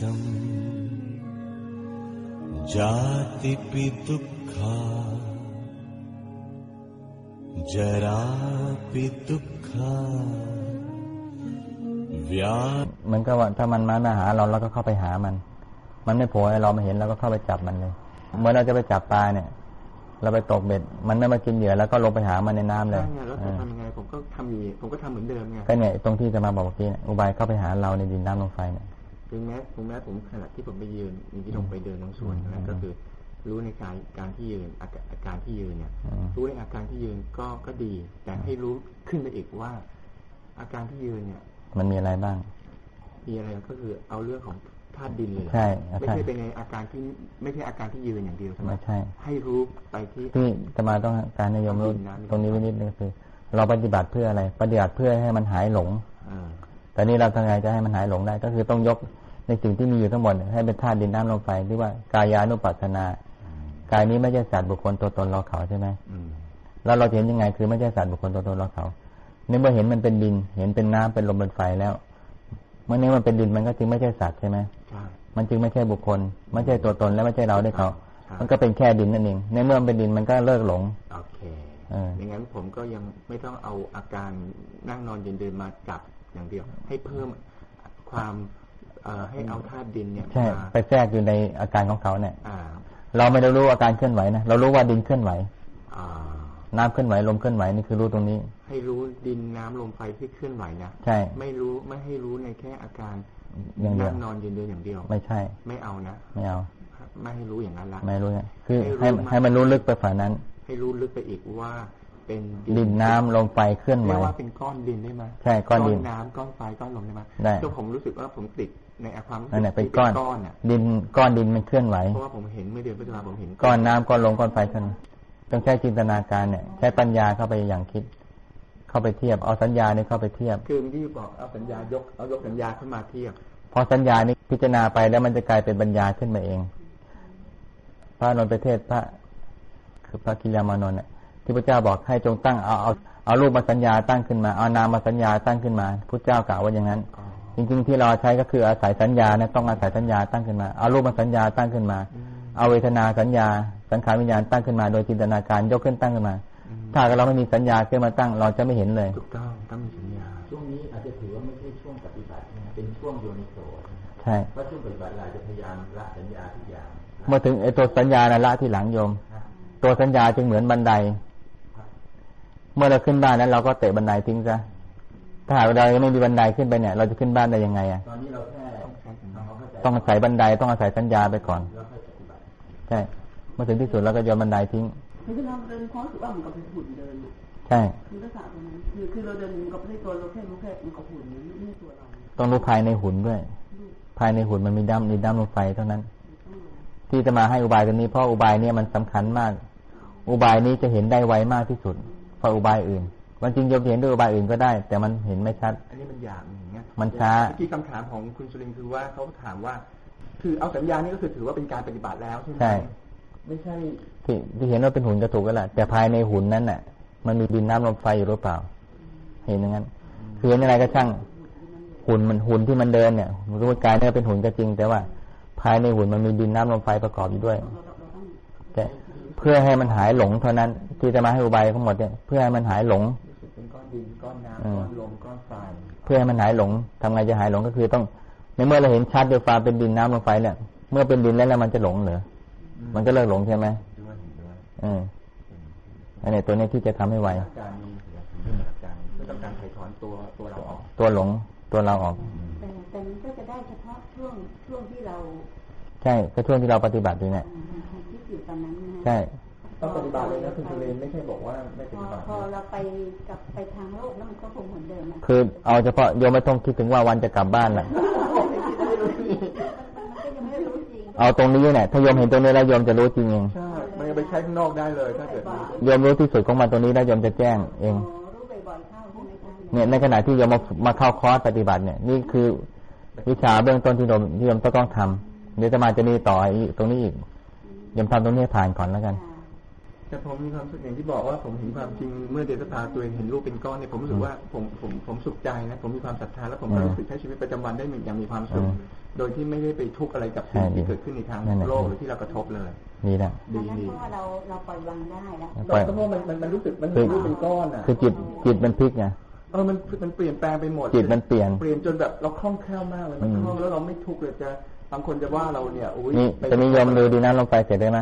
सत्यम् जातिपि दुःखा जरापि दुःखा เหมือนกับว่าถ้ามันมามาหาเราเราก็เข้าไปหามัน มันไม่โผล่ให้เรามาเห็นเราก็เข้าไปจับมันเลยเมื่อเราจะไปจับปลาเนี่ย เราไปตกเบ็ด มันไม่มากินเหยื่อแล้วก็ลงไปหามันในน้ำเลย ใช่ไงแล้วจะทำยังไง ผมก็ทำอย่างนี้ผมก็ทำเหมือนเดิมไง ก็เนี่ยตรงที่จะมาบอกเมื่อกี้เนี่ยอุบายเข้าไปหาเราในดินน้ำลมไฟเนี่ย ถึงแม้ถึงแม้ผมขณะที่ผมไปยืนอย่างที่ลงไปเดินตรงสวนนะก็คือรู้ในการการที่ยืนอาการอาการที่ยืนเนี่ยอืมรู้ในอาการที่ยืนก็ก็ดี แต่ให้รู้ขึ้นไปอีกว่า อาการที่ยืนเนี่ย มันมีอะไรบ้าง มีอะไรก็คือเอาเรื่องของธาตุดินเลยเหรอใช่ไม่ใช่ใช่เป็นในอาการที่ไม่ใช่อาการที่ยืนอย่างเดียวใช่ไหมไม่ใช่ ให้รู้ไปที่ที่จะมาต้องการนิยมรู้ดินน้ำตรงนี้ไว้นิดนึงคือ เราปฏิบัติเพื่ออะไร ปฏิบัติเพื่อให้มันหายหลงอ่า แต่นี่เราทำไงจะให้มันหายหลงได้ ก็คือต้องยกในสิ่งที่มีอยู่ทั้งหมดให้เป็นธาตุดินน้ำลมไฟที่ว่ากายานุปัสสนากายนี้ไม่ใช่สัตว์บุคคลตัวตนเราเขาใช่ไหมอืมแล้วเราจะเห็นยังไง คือไม่ใช่สัตว์บุคคลตัวตนเราเขาในเมื่อเห็นมันเป็นดิน เห็นเป็นน้ำเป็นลมเป็นไฟแล้วเมื่อนี้มันเป็นดินมันก็จึงไม่ใช่สัตว์ใช่ไหมใช่มันจึงไม่ใช่บุคคล ไม่ใช่ตัวตนและไม่ใช่เราได้เขาใช่มันก็เป็นแค่ดินนั่นเอง ในเมื่อมันเป็นดินมันก็เลิกหลง โอเคเอออย่างนั้นผมก็ยังไม่ต้องเอาอาการนั่งนอนเย็นเดินมาจับ อย่างเดียว ให้เพิ่มความเอ่อให้เอาธาตุดินเนี่ยใช่มาไปแทรกอยู่ในอาการของเขาเนี่ยอ่าเราไม่ได้รู้อาการเคลื่อนไหวนะเรารู้ว่าดินเคลื่อนไหวอ่าน้ำเคลื่อนไหวลมเคลื่อนไหวนี่คือรู้ตรงนี้ ให้รู้ดินน้ำลมไฟที่เคลื่อนไหวนะใช่ ไม่รู้ไม่ให้รู้ในแค่อาการอย่างเดียวนั่งนอนเย็นเดินอย่างเดียว ไม่ใช่ ไม่เอานะไม่เอา ไม่ให้รู้อย่างนั้นละไม่รู้ไงคือให้ให้รู้ให้มันรู้ลึกไปฝ่านั้น ให้รู้ลึกไปอีกว่า เป็นดินน้ำลมไฟเคลื่อนไหวเรียกว่าเป็นก้อนดินได้ไหมใช่ก้อนดินน้ำก้อนไฟก้อนลมได้ไหมได้ก็ผมรู้สึกว่าผมติดในความรู้สึนั่นแหละเป็นที่ก้อนก้อนอะดินก้อนดินมันเคลื่อนไหวเพราะว่าผมเห็นเมื่อเดือนพฤษภาผมเห็นก้อนน้ำก้อนลมก้อนไฟขึ้นต้องใช้จินตนาการเนี่ย ใช้ปัญญาเข้าไปอย่างคิด เข้าไปเทียบเอาสัญญานี่เข้าไปเทียบ คือเมื่อกี้บอกเอาสัญญายกเอายกสัญญาขึ้นมาเทียบพอสัญญานี้พิจารณาไปแล้วมันจะกลายเป็นปัญญาขึ้นมาเอง พระนนท์ประเทศพระ คือพระกิลามานนท์เนี่ย ที่พระเจ้าบอกให้จงตั้งเอาเอาเอารูปมาสัญญาตั้งขึ้นมาเอานามมาสัญญาตั้งขึ้นมาพระเจ้ากล่าวว่าอย่างนั้นอ๋อจริงๆที่เราใช้ก็คืออาศัยสัญญาเนี่ยต้องอาศัยสัญญาตั้งขึ้นมาเอารูปมาสัญญาตั้งขึ้นมา เอาเวทนาสัญญา สังขารวิญญาณตั้งขึ้นมา โดยจินตนาการยกขึ้นตั้งขึ้นมาอืมถ้าเราไม่มีสัญญาขึ้นมาตั้ง เราจะไม่เห็นเลยถูกต้องต้องมีสัญญาช่วงนี้อาจจะถือว่าไม่ใช่ช่วงปฏิบัตินะเป็นช่วงโยนิโสนะใช่เพราะช่วงปฏิบัติเราจะพยายามละสัญญาทุกอย่างเมื่อถึงไอ้ตัวสัญญานะละที่หลังโยมนะตัวสัญญาจึงเหมือนบันได เมื่อเราขึ้นบ้านนั้นเราก็เตะบันไดทิ้งซะถ้าหากเรายังไม่มีบันไดขึ้นไปเนี่ย เราจะขึ้นบ้านได้ยังไงอะตอนนี้เราแค่ทำความเข้าใจต้องอาศัยบันไดต้องอาศัยสัญญาไปก่อนแล้วค่อยปฏิบัติใช่เมื่อถึงที่สุดเราก็โยนบันไดทิ้งคือเราเดินเพราะรู้สึกว่าเหมันกับเป็นหุ่นเดินอะใช่คือลักษณะตรงนั้นคือคือเราเดินเหมันกับไม่ใช่ตัวเราแค่รู้แค่เหมันกับหุ่นนี้ไม่ใช่ตัวเราต้องรู้ภายในหุ่นด้วย ภายในหุ่นมันมีด้ามมีด้ามลมไฟเท่านั้น ที่จะมาให้อุบายตัวนี้เพราะอุบายเนี่ยมันสำคัญมาก อุบายนี้จะเห็นได้ไวมากที่สุดเพราะอุบายอื่นมันจริงโยมเห็นด้วยอุบายอื่นก็ได้ แต่มันเห็นไม่ชัด อันนี้มันอยากอย่างเงี้ยมันช้าเมื่อกี้คำถามของคุณสุรินทร์คือว่าเขาถามว่า คือเอาสัญญานี่ก็คือถือว่าเป็นการปฏิบัติแล้วใช่ไหมใช่ไม่ใช่ที่ที่เห็นว่าเป็นหุ่นก็ถูกก็แหละแต่ภายในหุ่นนั้นน่ะ มันมีดินน้ำลมไฟอยู่หรือเปล่า เห็นอย่างนั้นคือเห็นอะไรก็ช่างหุ่นมันหุ่นที่มันเดินเนี่ยรู้ว่ากายเนี่ยเป็นหุ่นก็จริง แต่ว่า ภายในหุ่นมันมีดินน้ำลมไฟประกอบอยู่ด้วยแต่ เพื่อให้มันหายหลงเท่านั้น ที่จะมาให้อุบายทั้งหมดเนี่ยเพื่อให้มันหายหลงรู้สึกเป็นก้อนดินก้อนน้ำอืมก้อนลมก้อนไฟเพื่อให้มันหายหลงทำไงจะหายหลงก็คือต้อง ในเมื่อเราเห็นชัดด้วยฟ้าเป็นดินน้ำลมไฟเนี่ยเมื่อเป็นดินแล้วแล้วมันจะหลงเหรอมันก็เลิกหลงใช่ไหมด้วยด้วยเอออันนี้ตัวนี้ที่จะทำให้ไวการมีเรื่องหลักการก็ต้องการถ่ายถอนตัวตัวเราออก ตัวหลงตัวเราออกแต่แต่มันก็จะได้เฉพาะช่วงช่วงที่เรา ใช่ก็ช่วงที่เราปฏิบัติอยู่เนี่ยคิดอ ยู่ตอนนั้นนะใช่ต้องปฏิบัติเลยนะคุณสุรินทร์ไม่ใช่บอกว่าไม่ปพอฏิบัติพอเราไปกลับไปทางโลกแล้วมันก็คงเหมือนเดิมนะคือเอาเฉพาะโยมไม่ต้องคิดถึงว่าวันจะกลับบ้านละมันก็ยังไม่รู้จริงเอาตรงนี้เนี่ยถ้าโยมเห็นตรงนี้แล้วโยมจะรู้จริงเองใช่มันจะไปใช้ข้างนอกได้เลยถ้าเกิดมีโยมรู้ที่สุดของมันตรงนี้แล้วโยมจะแจ้งเองอ๋อรู้บ่อยๆเข้าใช่ไหมคะเนี่ยในขณะที่โยมมามาเข้าคอร์สปฏิบัติเนี่ย นี่คือวิชาเบื้องต้นที่โยมที่โยมต้องต้องทำเดี๋ยวจะมาจะมีต่ออีกตรงนี้อีกโยมทำตรงนี้ให้ผ่านก่อนแล้วกัน แต่ผมมีความรู้สึกอย่างที่บอกว่าผมเห็นความจริงเมื่อเดชตาตัวเองเห็นรูปเป็นก้อนเนี่ยผมรู้สึกว่าผมผมผมสุขใจนะผมมีความศรัทธาแล้วผมก็อืมรู้สึกใช้ชีวิตประจำวันได้อย่างมีความสุขอืมโดยที่ไม่ได้ไปทุกข์อะไรกับสิ่งใช่ที่เกิดขึ้นในทางนั่นแหละโลกหรือที่เรากระทบเลยนี่แหละดีดังนั้นดีเพราะว่าเราเราปล่อยวางได้แล้วปล่อยก็เพราะมันมันมันรู้สึกมันคืเห็อนรูปเป็นก้อนอะคือจิตจิตมันพลิกไงเออมันมันเปลี่ยนแปลงไปหมดจิตมันเปลี่ยนเปลี่ยนจนแบบเราคล่องแคล่วมากเลยมันอืมคล่องแล้วเราไม่ทุกข์เลยจะ บางคนจะว่าเราเนี่ยอุ้ยนี่ไปจะมีโยมดูดีน้ำลงไปเสร็จได้ไหม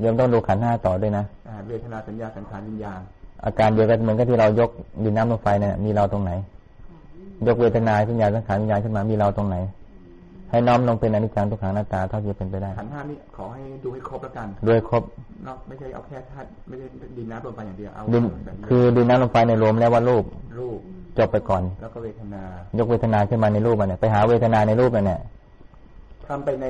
โยมต้องดูขันธ์ห้าต่อด้วยนะอ่าเวทนาสัญญาสังขารวิญญาณอาการเดียวกันเหมือนกับที่เรายกดินน้ำลมไฟเนี่ยมีเราตรงไหน ยกเวทนาสัญญาสังขารวิญญาณขึ้นมามีเราตรงไหน ให้น้อมลงเป็นอนิจจังทุกขังหน้าตาเท่าที่จะเป็นไปได้ขันธ์ห้านี่ขอให้ดูให้ครบแล้วกันด้วยครบนอกไม่ใช่เอาแค่ธาตุไม่ใช่ดินน้ำลมไฟอย่างเดียวเอาดินสัญญาคือดินน้ำลมไฟในรวมแล้วว่ารูปรูปจบไปก่อน แล้วก็เวทนายกเวทนาขึ้นมาในรูปมันเนี่ยไปหาเวทนาในรูปมันเนี่ย ทำไปใน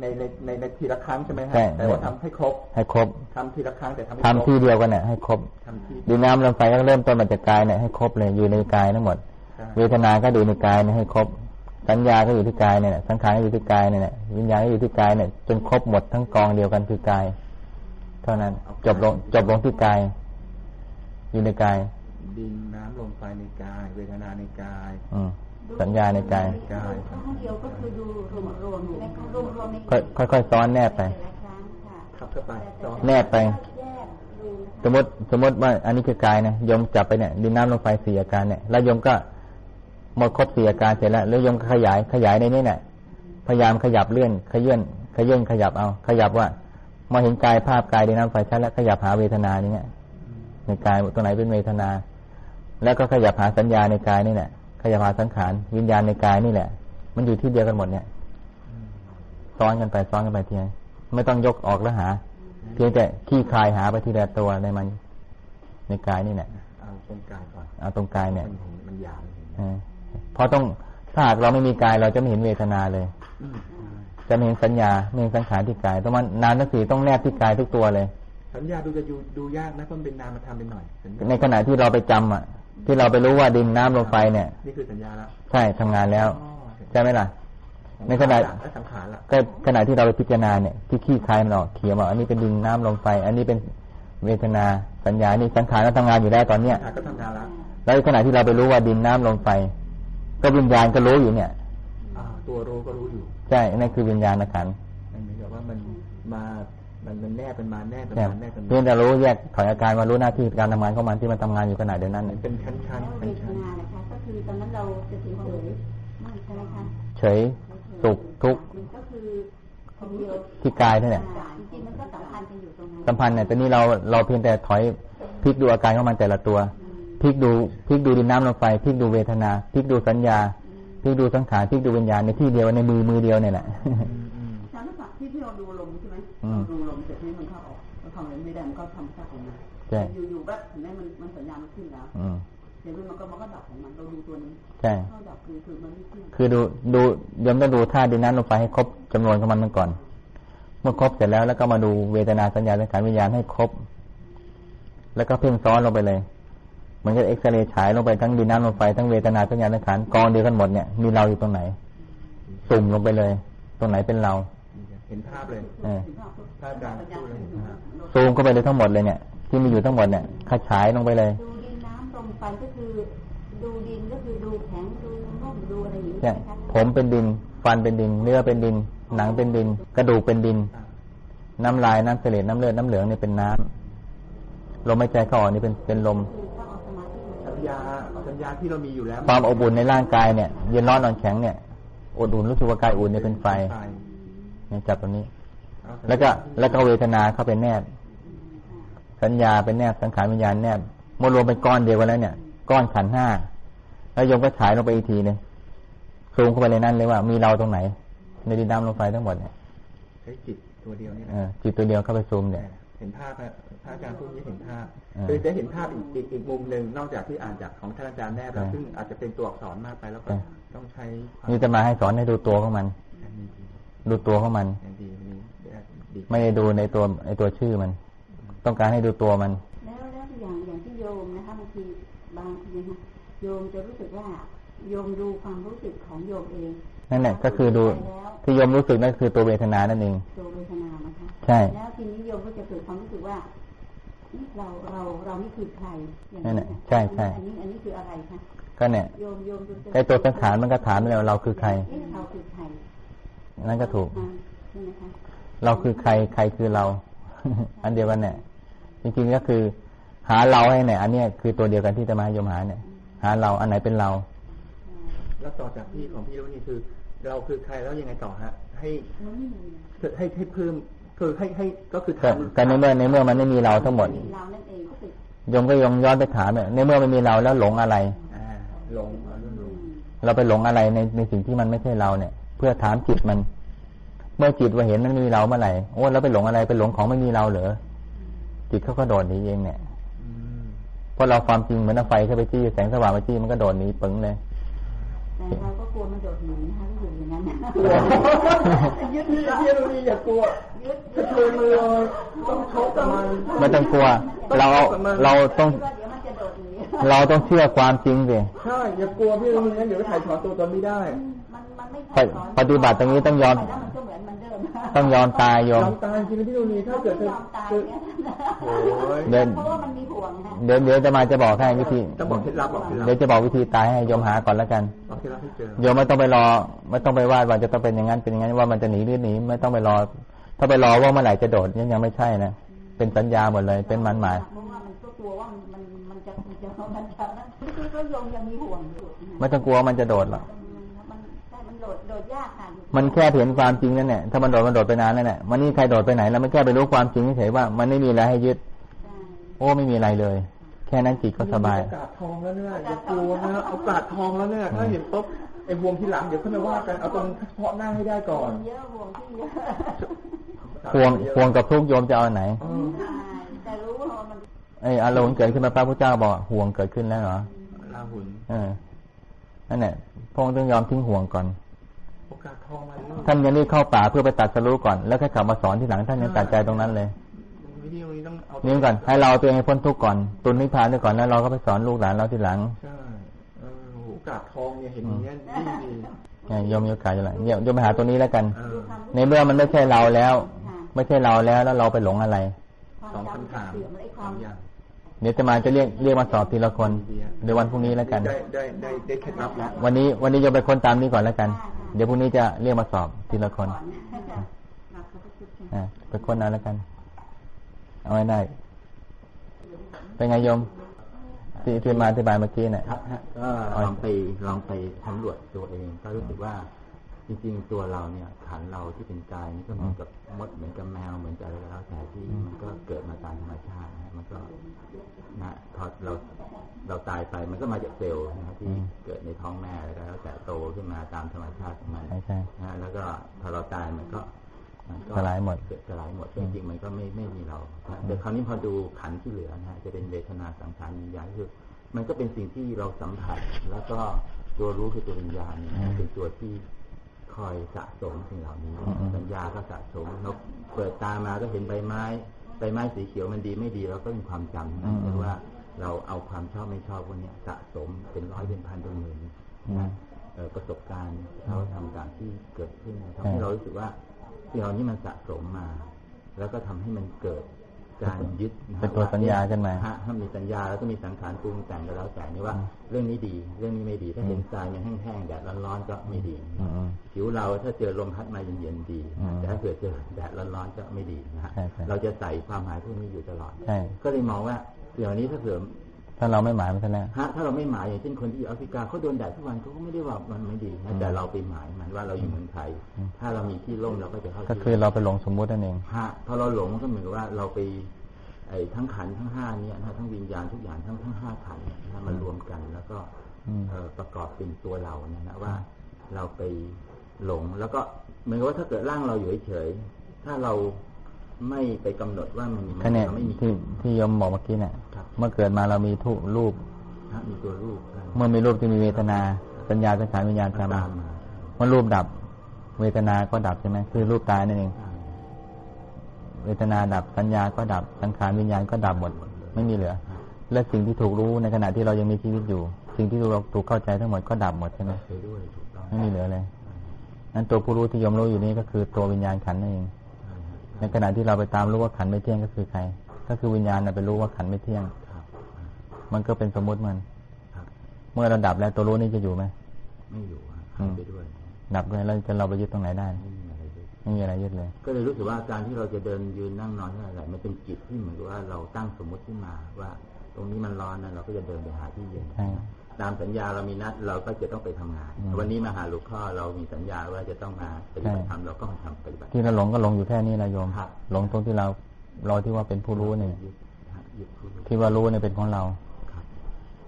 ในในในในทีละครั้งใช่ไหมฮะใช่แต่ว่าทำให้ครบ ให้ครบทำทีละครั้งแต่ทำให้ทำครบที่เดียวกันเนี่ยให้ครบทำที่ดินน้ำลมไฟก็เริ่มต้นมาจากกายเนี่ยให้ครบเลยอยู่ในกายทั้งหมดใช่เวทนา ก็ดูในกายเนี่ยให้ครบ สัญญา ก็อยู่ที่กายเนี่ยสังขารก็อยู่ที่กายเนี่ยวิญญาณก็อยู่ที่กายเนี่ยจนครบหมดทั้งกองเดียวกันคือกาย เท่านั้น จบลงจบลงที่กาย อยู่ในกายดินน้ำลมไฟในกาย เวทนาในกายอืม สัญญาในกายกายครั้งเดียวก็คือดูรวมรวมๆใช่ไหมคะรวมรวมๆในค่อยค่อยๆซ้อนแนบไปแต่ละครั้งค่ะทับเข้าไปซ้อนแนบไปแยกดูนะคะสมมติสมมติว่าอันนี้คือกายนะโยมจับไปเนี่ยดินน้ำลมไฟสี่อาการเนี่ยแล้วโยมก็หมดครบสี่อาการเสร็จแล้วแล้วโยมก็ขยายขยายในนี้เนี่ยพยายามขยับเลื่อน ขยื่นขยื่นขยับเอา ขยับว่ามาเห็นกายภาพกายดินน้ำไฟชัดแล้วขยับหาเวทนานี่เนี่ยในกายตรงไหนเป็นเวทนา แล้วก็ขยับหาสัญญาในกายนี่แหละ ขยับหาสังขารวิญญาณในกายนี่แหละ มันอยู่ที่เดียวกันหมดเนี่ยซ้อนกันไปซ้อนกันไปทีนี้ไม่ต้องยกออกแล้วหา เพียงแต่ขี้คายหาไปทีละตัวในมัน ในกายนี่แหละเอาตรงกายก่อนเอาตรงกายเนี่ยมันเห็นมันหยาบมันเห็นเออเพราะต้องถ้าหากเราไม่มีกายเราจะไม่เห็นเวทนาเลยอืมจะไม่เห็นสัญญาไม่เห็นสังขารที่กายต้องมันนานนักสีต้องแนบที่กายทุกตัวเลย สัญญาดูจะดูดูยากนะเพราะมันเป็นนามธรรมเป็นหน่อยสัญญาในขณะที่เราไปจำอะ ที่เราไปรู้ว่าดินน้ำลมไฟเนี่ย นี่คือสัญญาละใช่ทำงานแล้วอ๋อใช่ไหมล่ะในขณะและสังขารละก็ขณะที่เราไปพิจารณาเนี่ยที่ขี้คายมันออกเขียนว่าอันนี้เป็นดินน้ำลมไฟ อันนี้เป็นเวทนาสัญญานี่สังขารก็ทำงานอยู่แล้วตอนเนี้ยสังขารก็ทำงานละแล้วขณะที่เราไปรู้ว่าดินน้ำลมไฟ ก็วิญญาณก็รู้อยู่เนี่ยอ่าตัวรู้ก็รู้อยู่ ใช่นั่นคือวิญญาณขันธ์มันเหมือนกับว่ามันมา มันมันแนบเป็นมาแนบเป็นใช่มาแนบเป็นเพียงมาแต่รู้แยกถอยอาการมารู้หน้าที่การทำงานของมันที่มันทำงานอยู่ขณะเดียวนั้นมันเป็นชั้นชั้นแล้วเป็เวนทชั้นนานะคะก็คือตอนนั้นเราจะเฉยเฉยๆมากใช่ไหมคะเฉยสุขทุกข์มันก็คือคนเดียวที่กายนั่นแหละจริงๆมันก็สัมพันธ์กันอยู่ตรงนั้นสัมพันธ์เนี่ยตอนนี้เราเราเพียงแต่ถอยพลิกดูอาการของมันแต่ละตัวพลิกดูพลิกดูดินน้ำลมไฟพลิกดูเวทนาพลิกดูสัญญาพลิกดูสังขารพลิกดูวิญญาณในที่เดียวในมือมือเดียวเนี่ยแหละอืมอืมฉะนั้นที่ที่เรา ดูลมใช่ไหมอืมเราดูลมเสร็จนี่มันเข้าออกเราทำอะไรไม่ได้มันก็ทำซากของมันใช่อยู่ๆก็เห็นไหมมันมันสัญญาณมันขึ้นแล้วอืมเดี๋ยวมันก็มันก็ดับของมันเราดูตัวนี้ใช่เข้าดับคือคือมันไม่ขึ้นคือดูดูยมต้องดูท่าดินน้ำลมไฟให้ครบจำนวนของมันมันก่อน เมื่อครบเสร็จแล้วแล้วก็มาดูเวทนาสัญญาสังขารวิญญาณให้ครบ แล้วก็เพ่งซ้อนลงไปเลยเหมือนกับเอ็กซเรย์ฉายลงไปทั้งดินน้ำลมไฟทั้งเวทนาสัญญาสังขารกองเดียวกันหมดเนี่ยมีเราอยู่ตรงไหน สุ่มลงไปเลย ตรงไหนเป็นเราเห็นภาพเลยเออถ้าอาจารย์พูดแล้วเห็นภาพซูมเข้าไปเลยทั้งหมดเลยเนี่ย ที่มีอยู่ทั้งหมดเนี่ยขฉายลงไปเลย ดูดินน้ำลมไฟก็คือ ดูดินก็คือดูแข็งดูนุ่มดูอะไรอย่างนี้เนี่ใช่ยไหมคะผมเป็นดิน ฟันเป็นดิน เนื้อเป็นดิน หนังเป็นดิน กระดูกเป็นดินอ่าน้ำลายน้ำเสลดน้ำเลือดน้ำเหลืองเนี่ยเป็นน้ำลมหายใจเข้าออกนี่เป็นเป็นลมคือต้องเอาสมาธิมาสัญญาสัญญาที่เรามีอยู่แล้ว ความอบอุ่นในร่างกายเนี่ย เย็นร้อนนอนแข็งเนี่ยอดอุ่นรู้สึกว่ากายอุ่นเนี่ยเป็นไฟเนี่ย จับตรงนี้เอาสัญญาแล้วก็แล้วก็เวทนาเข้าไปแนบ สัญญาเป็นแนบสังขารวิญญาณแนบเมื่อรวมเป็นก้อนเดียวกันแล้วเนี่ย ก้อนขันธ์ห้าแล้วโยมก็ฉายลงไปอีกทีหนึงซูมเข้าไปในนั้นเลยว่ามีเราตรงไหน ในดินน้ำลมไฟทั้งหมดเนี่ยใช้จิตตัวเดียวนี่แหเอละอจิตตัวเดียวเข้าไปซูมเนี่ยเห็นภาพอะพระอาจารย์พูดนี้เห็นภาพเออคือจะเห็นภาพอีกอีกอีกมุมหนึ่งนอกจากที่อ่านจากของท่านอาจารย์แนบแล้วเออซึ่งอาจจะเป็นตัวอักษรมากไปแล้วก็เออต้องใช้ความนี่จะมาให้สอนให้ดูตัวของมันอย่าง ดีดูตัวของมันอย่างดีอย่างดีดีไม่ได้ดูในตัวในตัวชื่อมัน ต้องการให้ดูตัวมัน แล้วแล้วอย่างอย่างที่โยมนะคะบางทีบางทีนะคะโยมจะรู้สึกว่าโยมดูความรู้สึกของโยมเองนั่นแหละก็คือดูแล้วที่โยมรู้สึกนั่นคือตัวเวทนานั่นเองตัวเวทนานะคะใช่แล้วทีนี้โยมก็จะเกิดความรู้สึกว่าเราเราเรานี่คือใครอย่างนั่นแหละค่ใช่ใช่อันนี้อันนี้คืออะไรคะก็เนี่ยโยมโยมดูจะไอตัวสังขารมันก็ถามเลยว่าเราคือใครเอ๊ะเราคือใคร นั่นก็ถูกอ่าใช่ไหมคะเราคือใครใครคือเรา อันเดียวกันเนี่ยจริงๆก็คือ หาเราให้เนี่ย อันเนี้ยคือตัวเดียวกันที่จะมาให้โยมหาเนี่ย หาเราอันไหนเป็นเรา แล้วต่อจากพี่ของพี่รู้นี่คือ เราคือใครแล้วยังไงต่อฮะ ให้มันไม่มีให้ให้เพิ่มคือให้ให้ก็คือแต่ถามแต่ในเมื่อในเมื่อมันไม่มีเราทั้งหมดเรานั่นเองก็คือโยมก็ยงย้อนไปถามเนี่ยในเมื่อมันมีเราแล้วหลงอะไรอ่าหลงเอาเรื่องหลงเราไปหลงอะไรในในสิ่งที่มันไม่ใช่เราเนี่ยเพื่อถามจิตมัน เมื่อจิตว่าเห็นมันไม่มีเราเมื่อไหร่โอ้เราไปหลงอะไรไปหลงของไม่มีเราเหรอจิตเขาก็โดดหนีเองเนี่ยอืมเพราะเราความจริงเหมือนเอาไฟเข้าไปจี้แสงสว่างไปจี้มันก็โดดหนีปึ้งเลยแต่เราก็กลัวมันโดดหนีนะคะก็อยู่อย่างนั้นนะกลัวยึดนี่พี่รู้นี่อย่ากลัวถ้าเคยมือเลยต้องชกกับมันไม่ต้องกลัว เราเราต้องว่าเดี๋ยวมันจะโดดหนีเราต้องเชื่อความจริงสิใช่อย่ากลัวพี่รู้นี่งั้นเดี๋ยวถ่ายถอนตัวตนไม่ได้มันมันไม่ ปฏิปฏิบัติตรงนี้ต้องยอมแล้วมันก็เหมือนมันเดิมต้องยอมตายโยยมอมตายจริงๆพี่รู้นี่ถ้าเกิดไม่จะยอมตายคือเนี่ยโอ้ยเดินเพราะว่ามันมีห่วงนะเดี๋ยวเดี๋ยวจะมาจะบอกให้วิธีต้องบอกเคล็ดลับบอกเคล็ดลับเดี๋ยวจะบอกวิธีตายให้โยมหาก่อนแล้วกันบอกเคล็ดลับให้เจอโยมไม่ต้องไปรอ ไม่ต้องไปวาดว่าจะต้องเป็นอย่างนั้นเป็นอย่างนั้นว่ามันจะหนีหรือหนีไม่ต้องไปรอ ถ้าไปรอว่าเมื่อไหร่จะโดดยังยังไม่ใช่นะเป็นสัญญาหมดเลยเป็นมันหมายเพราะว่ามันก็กลัวว่ามันมันมันจะมันจะมันจะนั้นคือก็โยมยังมีห่วงอยู่นะไม่ต้องกลัวว่ามันจะโดดหรอกมันใช่มัน โดดโดดยากค่ะมันแค่เห็นความจริงนั่นแหละถ้ามันโดดมันโดดไปนานแล้วเนี่ยมันนี่ใครโดดไปไหน แล้วมันแค่ไปรู้ความจริงเฉยๆว่า มันไม่มีอะไรให้ยึดใช่โอ้ไม่มีอะไรเลย แค่นั้นจิตก็สบายโอกาสทองแล้วเนี่ยอย่ากลัวนะโอกาสทองแล้วเนี่ยถ้าเห็นปุ๊บไอ้ห่วงที่หลังเดี๋ยวค่อยมาว่ากันเอาตรงเฉพาะหน้าให้ได้ก่อนเยอะห่วงที่เยอะห่วงห่วงกับทุกข์โยมจะเอาอันไหนเออแต่รู้ว่ามันไอ้อารมณ์เกิดขึ้นมาพระพุทธเจ้าบอกห่วงเกิดขึ้นแล้วเหรอลาหุนเออนั่นแหละพระองค์ต้องยอมทิ้งห่วงก่อนโอกาส ทองมาแล้วท่านยังรีบเข้าป่าเพื่อไปตัดสรู้ก่อน แล้วค่อยกลับมาสอนที่หลังท่านยังตัดใจตรงนั้นเลยวิธีนี้ต้องเอานี่ก่อน ให้เราตัวเองให้พ้นทุกข์ก่อน ตุนนิพพานด้วยก่อนแล้วเราก็ไปสอนลูกหลานเราทีหลังใช่เออโอกาสทองเนี่ยเห็นอย่างเงี้ยยิ่งดีเนี่ยโยมมีโอกาสอยู่แล้วเนี่ยโยมไปหาตัวนี้แล้วกันเออในเมื่อมันไม่ใช่เราแล้ว ไม่ใช่เราแล้วแล้วเราไปหลงอะไรสองคำถามเสื่อมไอ้คสวาอมงอย่างเดี๋ยวจะมาจะเรียกเรียกมาสอบทีละคนเดี๋ยววันพรุ่งนี้แล้วกัน ได้ได้ได้ได้เคล็ดลับแล้ววันนี้วันนี้โยมไปคนตามนี้ก่อนแล้วกัน เดี๋ยวพรุ่งนี้จะเรียกมาสอบทีละคนก่อนมาพระพุทธเจ้าอะไปคนนั้นแล้วกัน เอาไว้ได้ เป็นไงโยมที่ที่มาอธิบายเมื่อกี้เนี่ยครับฮะก็ลองไปลองไปสำรวจตัวเอง ก็รู้สึกว่าจริงๆตัวเราเนี่ยขันเราที่เป็นกายนี่ก็เหมือนกับมดเหมือนกับแมวเหมือนกับอะไรก็แล้วแต่ที่มันก็เกิดมาตามธรรมชาตินะฮะมันก็ นะพอเราเราตายไปมันก็มาจากเซลล์นะฮะที่เกิดในท้องแม่อะไรก็แล้วแต่โตขึ้นมาตามธรรมชาติของมันใช่ใช่นะฮะแล้วก็พอเราตายมันก็มันก็สลายหมดเกิดสลายหมดจริงๆมันก็ไม่ไม่มีเรานะแต่คราวนี้พอดูขันธ์ที่เหลือนะฮะจะเป็นเวทนาสังขารวิญญาณคือ มันก็เป็นสิ่งที่เราสัมผัส แล้วก็ตัวรู้คือตัววิญญาณเนี่ยนะเป็นตัวที่คอยสะสมสิ่งเหล่านี้อืมสัญญาก็สะสมเราเปิดตามาก็เห็นใบไม้ ใบไม้สีเขียวมันดีไม่ดีเราก็มีความจำนะแต่ว่าเราเอาความชอบไม่ชอบพวกเนี้ยสะสมเป็นร้อยเป็นพันเป็นหมื่นอืมนะเอ่อประสบการณ์เขาทำต่างที่เกิดขึ้นทำให้เรารู้สึกว่าสิ่งเหล่านี้มันสะสมมา แล้วก็ทำให้มันเกิด การยึดะฮะเป็นตัวสัญญาขึ้นมาฮะถ้ามีสัญญาแล้วก็มีสังขารปรุงแต่งก็แล้วแต่นี่ว่า เรื่องนี้ดี เรื่องนี้ไม่ดี ถ้าเห็นทรายมันแห้งๆแดดร้อนๆก็ไม่ดีอืมอืมผิวเราถ้าเจอลมพัดมาเย็นๆดีอืมแต่ถ้าเกิดเจอแดดร้อนๆก็ไม่ดีนะฮะใช่ใช่เราจะใส่ความหมายพวกนี้อยู่ตลอดใช่ก็เลยมองว่าเดี๋ยวนี้ถ้าเผื่อ ถ้าเราไม่หมายมันซะแล้วฮะถ้าเราไม่หมายอย่างเช่นคนที่อยู่แอฟริกาเขาโดนแดดทุกวันเขาก็ไม่ได้ว่ามันไม่ดีนะแต่เราไปหมายมันว่าเราอยู่เมืองไทยอืมถ้าเรามีที่ร่มเราก็จะเข้าก็ที่คือเราไปหลงสมมุตินั่นเองฮะพอเราหลงก็เหมือนกับว่าเราไปไอ้ทั้งขันธ์ทั้งห้าเนี่ยนะทั้งวิญญาณทุกอย่างทั้งทั้งห้าขันธ์เนี่ยนะมันรวมกัน แล้วก็อืมเอ่อประกอบเป็นตัวเราเนี่ยนะว่าเราไปหลงแล้วก็เหมือนกับว่าถ้าเกิดร่างเราอยู่เฉยๆถ้าเรา ไม่ไปกำหนดว่ามันมีก็เนี่ยเราไม่มีที่ที่โยมบอกเมื่อกี้เนี่ยครับเมื่อเกิดมาเรามีทุกรูปฮะมีตัวรูป เมื่อมีรูปที่มีเวทนา สัญญาสังขารวิญญาณตามตามามมาเมื่อรูปดับ เวทนา ก็ดับใช่ไหมคือรูปตายนั่นเองใช่เวทนาดับสัญญาก็ดับสังขารวิญญาณก็ดับหมด ไม่มีเหลือ และสิ่งที่ถูกรู้ในขณะที่เรายังมีชีวิตอยู่ สิ่งที่เราถูกเข้าใจทั้งหมดก็ดับหมดใช่ไหมไปด้วยถูกต้องไม่มีเหลือเลยนั้นตัวผู้รู้ที่โยมรู้อยู่นี่ก็คือตัววิญญาณขันธ์นั่นเอง ใช่ฮะในขณะที่เราไปตามรู้ว่าขันธ์ไม่เที่ยงก็คือใครคก็คือวิญญาณน่ะไปรู้ว่าขันไม่เที่ยงครับมันก็เป็นสมมุติมันครับเมื่อเราดับแล้วตัวรู้นี่จะอยู่ไหม ไม่อยู่ฮะอืหายมไปด้วย ดับด้วยแล้วจะเราไปยึดตรงไหนได้ไม่มีอะไรเลยไม่มีอะไรยึดเลย ก็เลยรู้สึกว่าการที่เราจะเดินยืนนั่งนอนที่อะไรมันเป็นจิตที่เหมือนกับว่าเราตั้งสมมติขึ้นมาว่า ตรงนี้มันร้อนนะเราก็จะเดินไปหาที่เย็นใช่ ตามสัญญาเรามีนัดเราก็จะต้องไปทำงานอืมวันนี้มาหาหลวงพ่อเรามีสัญญาว่าจะต้องมาปฏิบัติธรรมเราก็มาทำปฏิบัติที่เราหลงก็หลงอยู่แค่นี้นะโยมครับหลงตรงที่เราเราที่ว่าเป็นผู้รู้เนี่ยยึดฮะยึดผู้รู้ที่ว่ารู้เนี่ยเป็นของเราครับ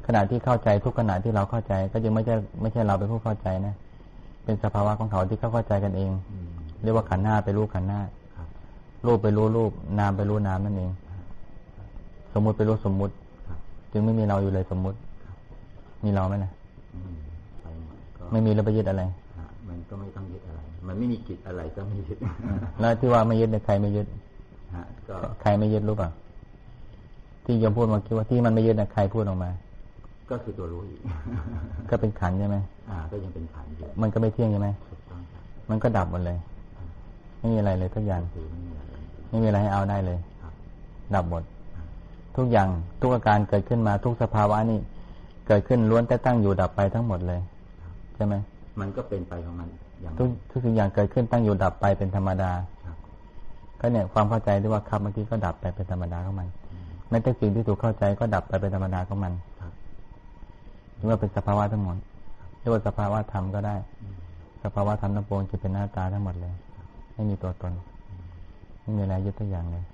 ขณะที่เข้าใจทุกขณะที่เราเข้าใจ ก็ยังไม่ใช่ไม่ใช่เราเป็นผู้เข้าใจนะเป็นสภาวะของเขาที่เขาเข้าใจกันเองอืมเรียกว่าขันธ์หน้าไปรู้ขันธ์หน้าครับรูปไปรู้รูปนามไปรู้นามนั่นเองสมมุติไปรู้สมมุติครับจึงไม่มีเราอยู่เลยสมมุติ มีเราไหมนะอืมไปหมดก็ไม่มีแล้วไปยึดอะไรฮะมันก็ไม่ต้องยึดอะไร มันไม่มีกิจอะไรก็ไม่ยึดแล้วที่ว่าไม่ยึดเนี่ยใครไม่ยึดฮะก็ใครไม่ยึดรู้เปล่าที่โยมพูดเมื่อกี้ว่าที่มันไม่ยึดนะใครพูดออกมา ก็คือตัวรู้อีกก็เป็นขันธ์ใช่ไหมอ่า ก็ยังเป็นขันธ์อยู่มันก็ไม่เที่ยงใช่ไหมถูกต้องครับมันก็ดับหมดเลย ไม่มีอะไรเลยทุกอย่างคือไม่มีอะไรไม่มีอะไรให้เอาได้เลยครับดับหมด ทุกอย่างทุกอาการเกิดขึ้นมาทุกสภาวะนี่ เกิดขึ้นล้วนแต่ตั้งอยู่ดับไปทั้งหมดเลยใช่ไหมมันก็เป็นไปของมันอย่างทุกทุกสิ่งอย่างเกิดขึ้นตั้งอยู่ดับไปเป็นธรรมดาครับก็เนี่ยความเข้าใจที่ว่าครับเมื่อกี้ก็ดับไปเป็นธรรมดาของมันแม้แต่สิ่งที่ถูกเข้าใจก็ดับไปเป็นธรรมดาของมันครับเรียกว่าเป็นสภาวะทั้งหมดเรียกว่าสภาวะธรรมก็ได้ สภาวะธรรมทั้งปวงจะเป็นหน้าตาทั้งหมดเลย ไม่มีตัวตน ไม่มีอะไรยึดตัวอย่างเลย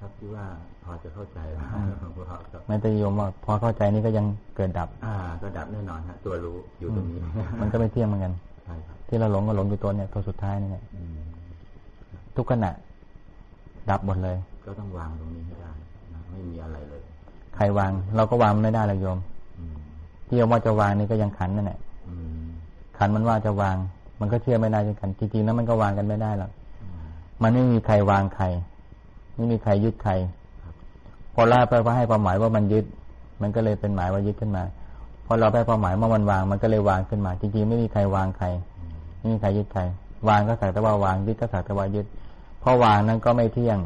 ครับที่ว่าพอจะเข้าใจแล้วอืมหลวงพ่อครับแม้แต่โยมว่าพอเข้าใจนี่ก็ยังเกิดดับ อ่าก็ดับแน่นอนฮะตัวรู้อยู่ตรงนี้ มันก็ไม่เที่ยงเหมือนกันใช่ครับที่เราหลงก็หลงอยู่ตัวเนี่ยตัวสุดท้ายนี่แหละอืมทุกขณะ ดับหมดเลย ก็ต้องวางตรงนี้ให้ได้นะไม่มีอะไรเลย ใครวาง เราก็วางไม่ได้เลยโยมอืมที่โยมว่าจะวางนี่ก็ยังขันนั่นแหละอืมขันมันว่าจะวาง มันก็เชื่อไม่ได้เช่นกันจริงๆแล้วมันก็วางกันไม่ได้หรอกอืมมันไม่มีใครวางใคร ไม่มีใครยึดใคร พอเราไปว่าให้ความหมายว่ามันยึด มันก็เลยเป็นหมายว่ายึดขึ้นมาพอเราไปความหมายว่ามันวาง มันก็เลยวางขึ้นมา จริงๆไม่มีใครวางใครไม่มีใครยึดใคร วางก็สักแต่ว่าวางยึดก็สักแต่ว่ายึดพราะวางนั้นก็ไม่เที่ยง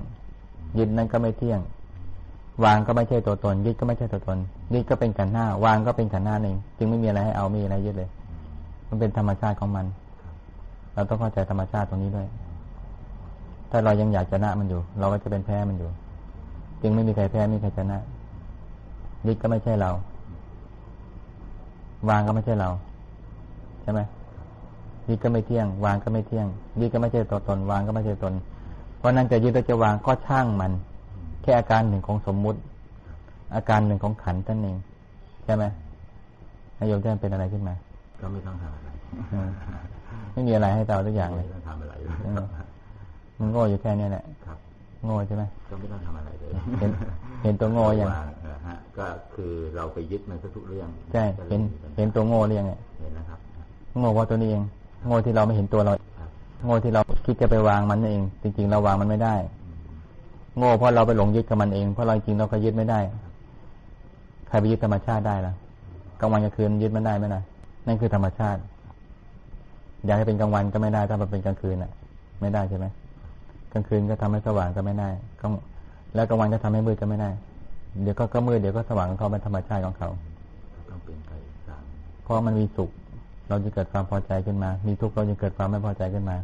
ยึดนั้นก็ไม่เที่ยง วางก็ไม่ใช่ตัวตน ยึดก็ไม่ใช่ตัวตนยึดก็เป็นขันธ์หน้าวางก็เป็นขันธ์หน้าเองจึงไม่มีอะไรให้เอาไม่มีอะไรยึดเลย มันเป็นธรรมชาติของมัน เราต้องเข้าใจธรรมชาติตรงนี้ด้วย ถ้าเรายังอยากชนะมันอยู่ เราก็จะเป็นแพ้มันอยู่ จึงไม่มีใครแพ้ไม่มีใครชนะยึดก็ไม่ใช่เรา วางก็ไม่ใช่เรา ใช่ไหมยึดก็ไม่เที่ยง วางก็ไม่เที่ยงยึดก็ไม่ใช่ตัวตน วางก็ไม่ใช่ตน เพราะนั้นจะยึดหรือจะวางก็ช่างมัน แค่อาการหนึ่งของสมมุติ อาการหนึ่งของขันธ์นั่นเองใช่ไหมนายโยมจะเป็นอะไรขึ้นมา ก็ไม่ต้องทำอะไรอืมไม่มีอะไรให้เราทุกอย่างเลไม่ยต้องทำอะไรเลยอื มมันโง่อยู่แค่นี้แหละครับโง่ใช่ไหมก็ไม่ต้องทำอะไรเลยเห็นเห็นตัวโง่ยังวาเออฮะก็คือเราไปยึดมันซะทุกเรื่องใช่ก็ลยเห็นมีปัญหาเห็นตัวโง่หรือยังไงเห็นนะครับโง่เพราะตัวนี้เอง โง่ที่เราไม่เห็นตัวเราครับโง่ที่เราคิดจะไปวางมันนั่นเอง จริง ๆ เราวางมันไม่ได้ โง่เพราะเราไปหลงยึดกับมันเองเพราะเราจริงเราก็ยึดไม่ได้ใครไปยึดธรรมชาติได้ล่ะกลางวันกลางคืนยึดมันได้ไหมล่ะนั่นคือธรรมชาติ อยากให้เป็นกลางวันก็ไม่ได้ถ้ามันเป็นกลางคืนอะ ไม่ได้ใช่ไหม กลางคืนก็ทำให้สว่างก็ไม่ได้กลางแล้วกลางวันก็ทำให้มืดก็ไม่ได้ เดี๋ยวก็ก็มืดเดี๋ยวก็สว่างของเขาเป็นธรรมชาติของเขาต้องเปลี่ยนไปตามเพราะมันมีสุข เราจะเกิดความพอใจขึ้นมา มีทุกข์เราจะเกิดความไม่พอใจขึ้นมา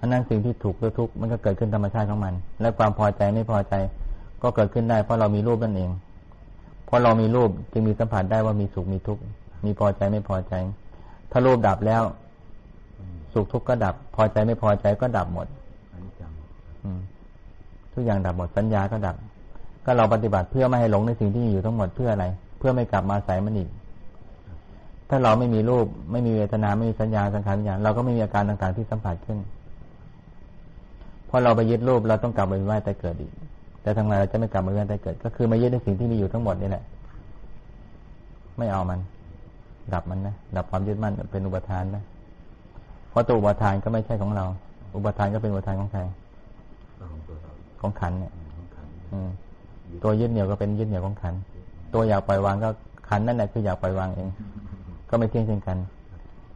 อันนั้นสิ่งที่ถูกหรือทุกข์มันก็เกิดขึ้นธรรมชาติของมัน และความพอใจไม่พอใจ ก็เกิดขึ้นได้เพราะเรามีรูปนั่นเองเพราะเรามีรูปจึงมีสัมผัสได้ว่ามีสุขมีทุกข์มีพอใจไม่พอใจ ถ้ารูปดับแล้ว สุขทุกข์ก็ดับ พอใจไม่พอใจก็ดับหมดอันนี้จังอืม ทุกอย่างดับหมดสัญญาก็ดับ ก็เราปฏิบัติเพื่อไม่ให้หลงในสิ่งที่มีอยู่ทั้งหมดเพื่ออะไร เพื่อไม่กลับมาใส่มันอีก ถ้าเราไม่มีรูป ไม่มีเวทนาไม่มีสัญญาสังขารวิญญาณเราก็ไม่มีอาการต่างๆที่สัมผัสขึ้นพอเราไปยึดรูปเราต้องกลับมาเวียนว่ายแต่เกิดอีก แต่ทางไงเราจะไม่กลับมาเวียนว่ายแต่เกิด ก็คือมายึดในสิ่งที่มีอยู่ทั้งหมดนี่แหละ ไม่เอามัน ดับมันนะดับความยึดมั่นเป็นอุปทานนะเพราะตัวอุปทานก็ไม่ใช่ของเรา อุปทานก็เป็นอุปทานของใคร ของตัวเราของขันธ์เนี่ยของขันธ์อืมตัวยึดเหนี่ยวก็เป็นยึดเหนี่ยวของขันธ์ตัวอยากปล่อยวางก็ขันธ์นั่นแหละคืออยากปล่อยวางเอง ก็ไม่เที่ยงเช่นกัน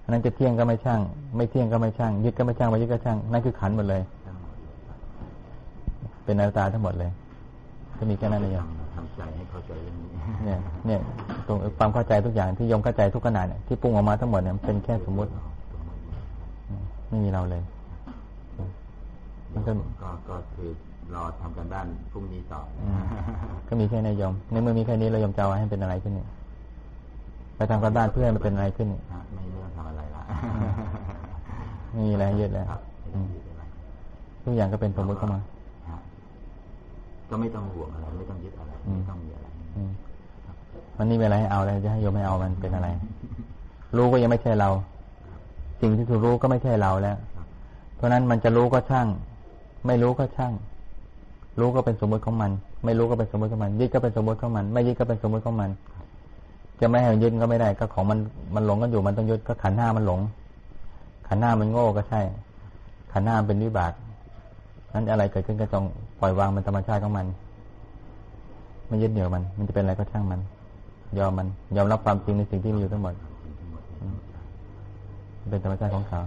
อันนั้นจะเที่ยงก็ไม่ช่าง ไม่เที่ยงก็ไม่ช่าง ยึดก็ไม่ช่างไม่ยึดก็ช่าง นั่นคือขันธ์หมดเลยทั้งหมดเลยครับเป็นอนัตตาทั้งหมดเลยก็มีแค่นั้นเองทำทำใจให้เข้าใจเรื่องนี้เนี่ย เนี่ย ตรงความเข้าใจทุกอย่างที่โยมเข้าใจทุกขนาดเนี่ยที่ปรุงออกมาทั้งหมดเนี่ยมันเป็นแค่สมมุติ ไม่มีเราเลยมันก็ก็ก็คือ รอทำกันบ้านพรุ่งนี้ต่อออืมก็มีแค่นายโยมในเมื่อมีแค่นี้เราโยมจะเอาให้เป็นอะไรขึ้นเนี่ยไปทำกันบ้านเพื่อให้มันเป็นอะไรขึ้นเนี่ยฮะไม่ไม่ต้องทำอะไรละไม่มีอะไรให้ยึดแล้วครับไม่อืต้องมยึดอะไรทุกอย่างก็เป็นสมมุติเข้ามาฮะก็ไม่ต้องห่วงอะไร ไม่ต้องยึดอะไรอืมไม่ต้องมีอะไรอืมมันนี่มีอะไรให้เอาแล้วจะให้โยมไม่เอามันเป็นอะไร รู้ก็ยังไม่ใช่เรา สิ่งที่ถูกรู้ก็ไม่ใช่เราแล้ว เพราะฉะนั้นมันจะรู้ก็ช่าง ไม่รู้ก็ช่าง รู้ก็เป็นสมมติของมัน ไม่รู้ก็เป็นสมมติของมัน ยึดก็เป็นสมมติของมัน ไม่ยึดก็เป็นสมมติของมัน จะไม่ให้มันยึดก็ไม่ได้ ก็ของมันมันหลงกันอยู่มันต้องยึดก็ขันธ์ห้ามันหลง ขันธ์ห้ามันโง่ก็ใช่ ขันธ์ห้ามันเป็นวิบากนั้นอะไรเกิดขึ้นก็ต้องปล่อยวางเป็นธรรมชาติของมัน ไม่ยึดเหนี่ยวมัน มันจะเป็นอะไรก็ช่างมัน ยอมมัน ยอมรับความจริงในสิ่งที่มีอยู่ทั้งหมดอืมเป็นธรรมชาติของเขา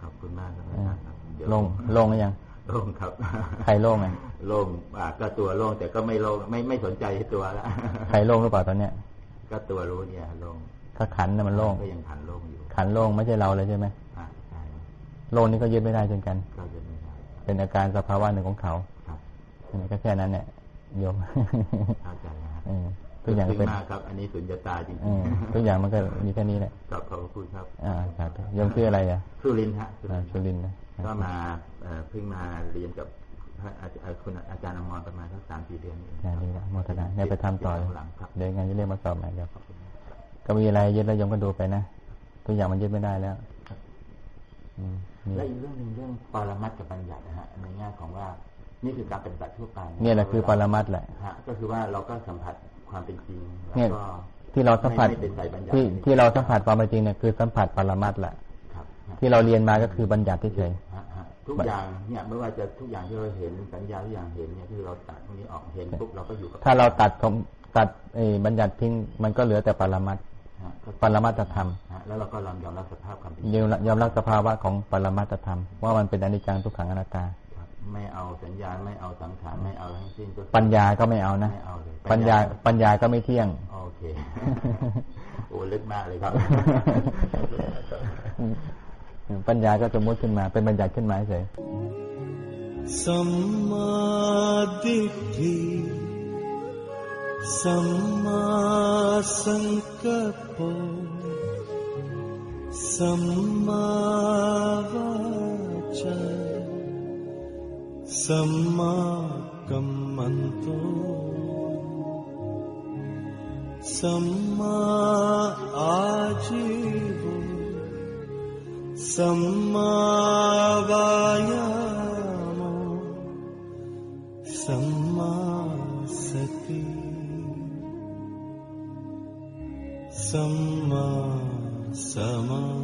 ขอบคุณมากครับเอออาจารย์ครับเดี๋ยวโล่งโล่งหรือยัง โล่งครับ ใครโล่งไงโล่งอ่าก็ตัวโล่งแต่ก็ไม่โล่งไม่ไม่สนใจตัวละใครโล่งหรือเปล่าตอนเนี้ยก็ตัวรู้เนี่ยโล่งถ้าขันธ์น่ะมันโล่งก็ยังขันโล่งอยู่ ขันธ์โล่งไม่ใช่เราเลยใช่ไหมอ่าใช่โล่งนี่ก็ยึดไม่ได้เช่นกันก็จะไม่ได้เป็นอาการสภาวะหนึ่งของเขาครับอันนี้ก็แค่นั้นเนี่ยโยมเข้าใจนะฮะเออทุกอย่างซึ้เป็นมากครับ อันนี้สุญญตาจริงเออทุกอย่างมันก็มีแค่นี้แหละๆครับขอบพระคุณครับ อ่าครับโยมชื่ออะไรอะสุรินทร์ฮะสุริอ่านทร์ชุลินทร์นะ ก็มาเอ่อเพิ่งมาเรียนกับพระอาจารย์คุณอาจารย์อมรประมาณสักสามสี่เดือนเองอย่างนี้ละโมทนาเนี่ยไปทำต่อเลยหลังครับเดี๋ยวยังไงจะเรียกมาสอบใหม่เดี๋ยวก็มีอะไรยึดแล้วโยมก็ดูไปนะทุกอย่างมันยึดไม่ได้แล้วอืมนี่และอีกเรื่องหนึ่งเรื่องปรมัตถ์กับบัญญัตินะฮะในแง่ของว่านี่คือการปฏิบัติทั่วไปเนี่ยแหละคือปรมัตถ์แหละฮะก็คือว่าเราก็สัมผัสความเป็นจริงเนี่แล้วยก็ที่เราสัมผัสไม่ไม่เป็นสายบัญญัติที่ที่เราสัมผัสความเป็นจริงเนี่ยคือสัมผัสปรมัตถ์แหละครับฮะ ที่เราเรียนมาก็คือบัญญัติเฉยฮะฮะทุกอย่างเนี่ยไม่ว่าจะทุกอย่างที่เราเห็นสัญญาทุกอย่างเห็นเนี่ยคือเราตัดตรงนี้ออกเห็นปุ๊บเราก็อยู่กับๆถ้าเราตัดผมตัดไอ้บัญญัติทิ้งมันก็เหลือแต่ปรมัตถ์ฮะก็ปรมัตถธรรมฮะแล้วเราก็ยอมยอมรับสภาพความเป็นจริงยอมรับยอมรับสภาวะของปรมัตถธรรม ว่ามันเป็นอนิจจังทุกขังอนัตตาครับไม่เอาสัญญาไม่เอาสังขารไม่เอาอะไรทั้งสิ้นก็คือปัญญาก็ไม่เอานะไม่เอาเลยปัญญาปัญญาก็ไม่เที่ยง โอเคโอ้ลึกมากเลยครับ ปัญญาก็จะมุดขึ้นมา เป็นบัญญัติขึ้นมาเฉยสัมมาทิฏฐิสัมมาสังกัปปะสัมมาวาจาสัมมากัมมันโตสัมมาอาชี समवय समसति सम्मा समा।